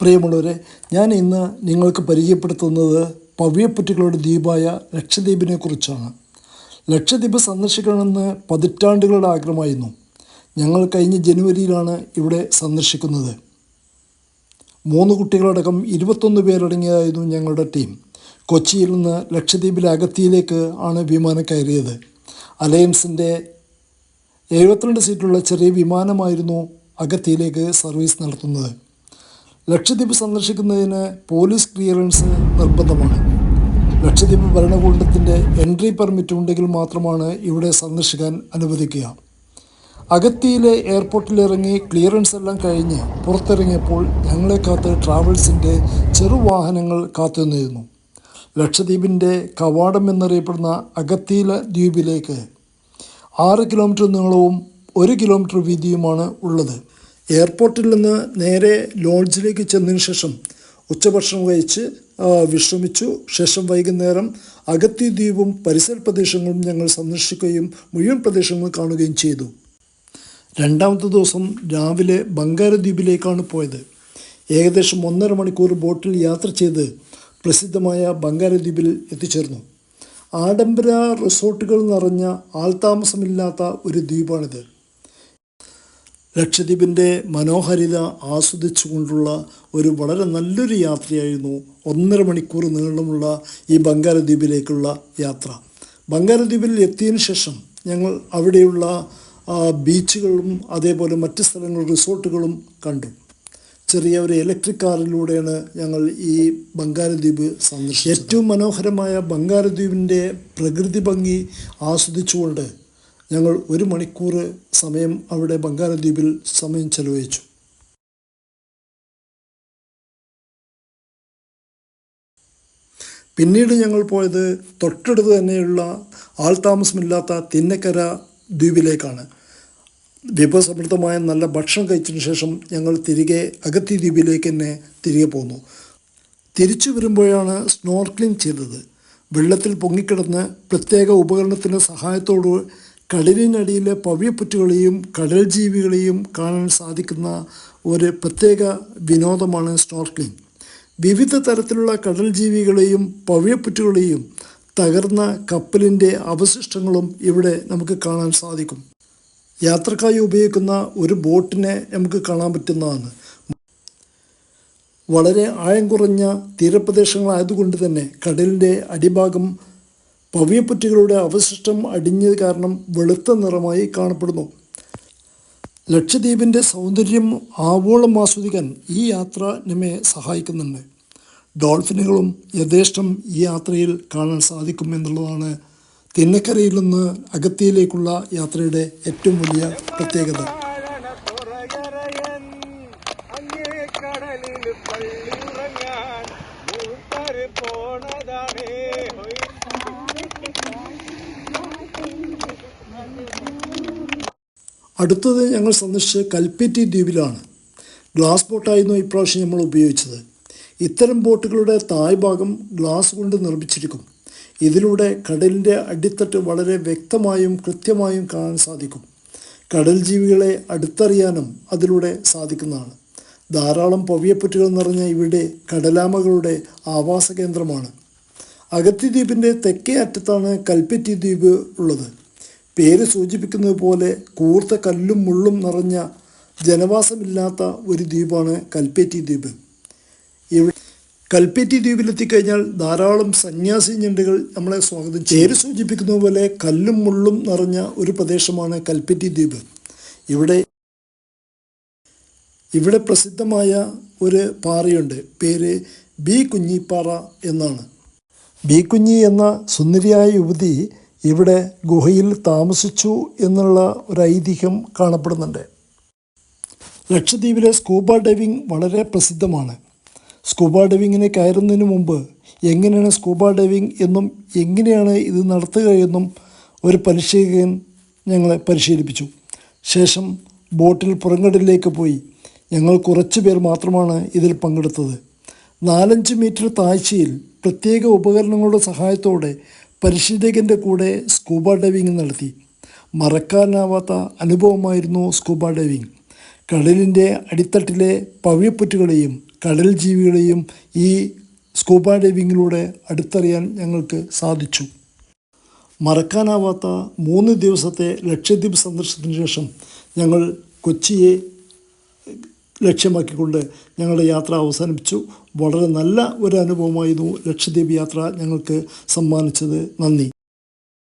പ്രിയമുള്ളവരെ ഞാൻ ഇന്ന് നിങ്ങൾക്ക് പരിചയപ്പെടുത്തുന്നത് പവ്യപ്പറ്റുകളുടെ ദ്വീപായ ലക്ഷദ്വീപിനെ കുറിച്ചാണ് ലക്ഷദ്വീപ് സന്ദർശിക്കണമെന്ന് പതിറ്റാണ്ടുകളുടെ ആഗ്രഹമായിരുന്നു. ഞങ്ങൾ കഴിഞ്ഞ ജനുവരിയിലാണ് ഇവിടെ സന്ദർശിക്കുന്നത്. മൂന്ന് കുട്ടികളടക്കം ഇരുപത്തൊന്ന് പേരടങ്ങിയതായിരുന്നു ഞങ്ങളുടെ ടീം. കൊച്ചിയിൽ നിന്ന് ലക്ഷദ്വീപിലെ അഗത്തിയിലേക്ക് ആണ് വിമാനം കയറിയത്. അലയൻസിന്റെ എഴുപത്തിരണ്ട് സീറ്റുള്ള ചെറിയ വിമാനമായിരുന്നു അഗത്തിയിലേക്ക് സർവീസ് നടത്തുന്നത്. ലക്ഷദ്വീപ് സന്ദർശിക്കുന്നതിന് പോലീസ് ക്ലിയറൻസ് നിർബന്ധമാണ്. ലക്ഷദ്വീപ് ഭരണകൂടത്തിന്റെ എൻട്രി പെർമിറ്റ് ഉണ്ടെങ്കിൽ മാത്രമാണ് ഇവിടെ സന്ദർശിക്കാൻ അനുവദിക്കുക. അഗത്തിയിലെ എയർപോർട്ടിലിറങ്ങി ക്ലിയറൻസ് എല്ലാം കഴിഞ്ഞ് പുറത്തിറങ്ങിയപ്പോൾ ഞങ്ങളെ കാത്ത് ട്രാവൽസിന്റെ ചെറുവാഹനങ്ങൾ കാത്തുനിന്നിരുന്നു ലക്ഷദ്വീപിന്റെ കവാടം എന്നറിയപ്പെടുന്ന അഗത്തിയില ദ്വീപിലേക്ക് ആറ് കിലോമീറ്റർ നീളവും ഒരു കിലോമീറ്റർ വീതിയുമാണ് ഉള്ളത്. എയർപോർട്ടിൽ നിന്ന് നേരെ ലോഡ്ജിലേക്ക് ചെന്നതിന് ശേഷം ഉച്ചഭക്ഷണം കഴിച്ച് വിശ്രമിച്ചു. ശേഷം വൈകുന്നേരം അഗത്തി ദ്വീപും പരിസര പ്രദേശങ്ങളും ഞങ്ങൾ സന്ദർശിക്കുകയും മുഴുവൻ പ്രദേശങ്ങളും കാണുകയും ചെയ്തു. രണ്ടാമത്തെ ദിവസം രാവിലെ ബംഗാര ദ്വീപിലേക്കാണ് പോയത്. ഏകദേശം ഒന്നര മണിക്കൂർ ബോട്ടിൽ യാത്ര ചെയ്ത് പ്രസിദ്ധമായ ബംഗാര ദ്വീപിൽ എത്തിച്ചേർന്നു. ആഡംബര റിസോർട്ടുകൾ നിറഞ്ഞ ആൾതാമസമില്ലാത്ത ഒരു ദ്വീപാണിത്. ലക്ഷദ്വീപിന്റെ മനോഹാരിത ആസ്വദിച്ചുകൊണ്ടുള്ള ഒരു വളരെ നല്ലൊരു യാത്രയായിരുന്നു ഒന്നര മണിക്കൂർ നീളമുള്ള ഈ ബംഗാരദ്വീപിലേക്കുള്ള യാത്ര. ബംഗാരദ്വീപിൽ എത്തിയതിനു ശേഷം ഞങ്ങൾ അവിടെയുള്ള ബീച്ചുകളും അതേപോലെ മറ്റ് സ്ഥലങ്ങൾ റിസോർട്ടുകളും കണ്ടു. ചെറിയ ഒരു ഇലക്ട്രിക് കാറിലൂടെയാണ് ഞങ്ങൾ ഈ ബംഗാരദ്വീപ് സന്ദർശിച്ചത്. ഏറ്റവും മനോഹരമായ ബംഗാരദ്വീപിന്റെ പ്രകൃതി ഭംഗി ആസ്വദിച്ചുകൊണ്ട് ഞങ്ങൾ ഒരു മണിക്കൂർ സമയം അവിടെ ബംഗാരദ്വീപിൽ സമയം ചെലവഴിച്ചു. പിന്നീട് ഞങ്ങൾ പോയത് തൊട്ടടുത്ത് തന്നെയുള്ള ആൾതാമസമില്ലാത്ത തിന്നക്കര ദ്വീപിലേക്കാണ്. വിഭവസമൃദ്ധമായ നല്ല ഭക്ഷണം കഴിച്ചതിന് ശേഷം ഞങ്ങൾ തിരികെ അഗത്തി ദ്വീപിലേക്ക് തന്നെ തിരികെ പോന്നു. തിരിച്ചു വരുമ്പോഴാണ് സ്നോർക്ലിംഗ് ചെയ്തത്. വെള്ളത്തിൽ പൊങ്ങിക്കിടന്ന് പ്രത്യേക ഉപകരണത്തിന്റെ സഹായത്തോട് കടലിനടിയിലെ പവ്യപ്പുറ്റുകളെയും കടൽ ജീവികളെയും കാണാൻ സാധിക്കുന്ന ഒരു പ്രത്യേക വിനോദമാണ് സ്നോർക്ലിംഗ് വിവിധ തരത്തിലുള്ള കടൽ ജീവികളെയും പവ്യപ്പുറ്റുകളെയും തകർന്ന കപ്പലിന്റെ അവശിഷ്ടങ്ങളും ഇവിടെ നമുക്ക് കാണാൻ സാധിക്കും. യാത്രക്കായി ഉപയോഗിക്കുന്ന ഒരു ബോട്ടിനെ നമുക്ക് കാണാൻ പറ്റുന്നതാണ്. വളരെ ആഴം കുറഞ്ഞ തീരപ്രദേശങ്ങളായതുകൊണ്ട് തന്നെ കടലിന്റെ അടിഭാഗം പവിയപ്പുറ്റുകളുടെ അവശിഷ്ടം അടിഞ്ഞത് കാരണം വെളുത്ത നിറമായി കാണപ്പെടുന്നു. ലക്ഷദ്വീപിന്റെ സൗന്ദര്യം ആവോളം ആസ്വദിക്കാൻ ഈ യാത്ര നമ്മെ സഹായിക്കുന്നുണ്ട്. ഡോൾഫിനുകളും യഥേഷ്ടം ഈ യാത്രയിൽ കാണാൻ സാധിക്കും എന്നുള്ളതാണ് തിന്നക്കരയിൽ നിന്ന് അഗത്തിയിലേക്കുള്ള യാത്രയുടെ ഏറ്റവും വലിയ പ്രത്യേകത. അടുത്തത് ഞങ്ങൾ സന്ദർശിച്ച കൽപ്പറ്റി ദ്വീപിലാണ്. ഗ്ലാസ് ബോട്ടായിരുന്നു ഇപ്രാവശ്യം നമ്മൾ ഉപയോഗിച്ചത്. ഇത്തരം ബോട്ടുകളുടെ താഴ്ഭാഗം ഗ്ലാസ് കൊണ്ട് നിർമ്മിച്ചിരിക്കും. ഇതിലൂടെ കടലിന്റെ അടിത്തട്ട് വളരെ വ്യക്തമായും കൃത്യമായും കാണാൻ സാധിക്കും. കടൽ ജീവികളെ അടുത്തറിയാനും അതിലൂടെ സാധിക്കുന്നതാണ്. ധാരാളം പവിയപ്പുറ്റുകൾ നിറഞ്ഞ ഇവിടെ കടലാമകളുടെ ആവാസ കേന്ദ്രമാണ് അഗത്തി ദ്വീപിന്റെ തെക്കേ അറ്റത്താണ് കൽപ്പറ്റി ദ്വീപ് ഉള്ളത്. പേര് സൂചിപ്പിക്കുന്നത് പോലെ കൂർത്ത കല്ലും മുള്ളും നിറഞ്ഞ ജനവാസമില്ലാത്ത ഒരു ദ്വീപാണ് കൽപ്പേറ്റി ദ്വീപ്. ഇവിടെ കൽപ്പേറ്റി ദ്വീപിലെത്തിക്കഴിഞ്ഞാൽ ധാരാളം സന്യാസി ഞണ്ടുകൾ നമ്മളെ സ്വാഗതം പേര് സൂചിപ്പിക്കുന്നത് പോലെ കല്ലും മുള്ളും നിറഞ്ഞ ഒരു പ്രദേശമാണ് കൽപ്പറ്റി ദ്വീപ്. ഇവിടെ ഇവിടെ പ്രസിദ്ധമായ ഒരു പാറയുണ്ട്. പേര് ബി കുഞ്ഞിപ്പാറ എന്നാണ്. ബി കുഞ്ഞി എന്ന സുന്ദരിയായ യുവതി ഇവിടെ ഗുഹയിൽ താമസിച്ചു എന്നുള്ള ഒരു ഐതിഹ്യം കാണപ്പെടുന്നുണ്ട്. ലക്ഷദ്വീപിലെ സ്കൂബ ഡൈവിംഗ് വളരെ പ്രസിദ്ധമാണ്. സ്കൂബ ഡൈവിങ്ങിന് കയറുന്നതിന് മുമ്പ് എങ്ങനെയാണ് സ്കൂബ ഡൈവിംഗ് എന്നും എങ്ങനെയാണ് ഇത് നടത്തുക എന്നും ഒരു പരിശീലകൻ ഞങ്ങളെ പരിശീലിപ്പിച്ചു. ശേഷം ബോട്ടിൽ പുറംകടലിലേക്ക് പോയി. ഞങ്ങൾ കുറച്ച് പേർ മാത്രമാണ് ഇതിൽ പങ്കെടുത്തത്. നാലഞ്ച് മീറ്റർ താഴ്ചയിൽ പ്രത്യേക ഉപകരണങ്ങളുടെ സഹായത്തോടെ പരിശീലകന്റെ കൂടെ സ്കൂബ ഡൈവിംഗ് നടത്തി. മറക്കാനാവാത്ത അനുഭവമായിരുന്നു സ്കൂബ ഡൈവിംഗ് കടലിന്റെ അടിത്തട്ടിലെ പവിഴപ്പുറ്റുകളെയും കടൽ ജീവികളെയും ഈ സ്കൂബ ഡൈവിങ്ങിലൂടെ അടുത്തറിയാൻ ഞങ്ങൾക്ക് സാധിച്ചു. മറക്കാനാവാത്ത മൂന്ന് ദിവസത്തെ ലക്ഷദ്വീപ് സന്ദർശനത്തിന് ശേഷം ഞങ്ങൾ കൊച്ചിയെ ലക്ഷ്യമാക്കിക്കൊണ്ട് ഞങ്ങളുടെ യാത്ര അവസാനിപ്പിച്ചു. വളരെ നല്ല ഒരു അനുഭവമായിരുന്നു ലക്ഷദ്വീപ് യാത്ര ഞങ്ങൾക്ക് സമ്മാനിച്ചത്. നന്ദി.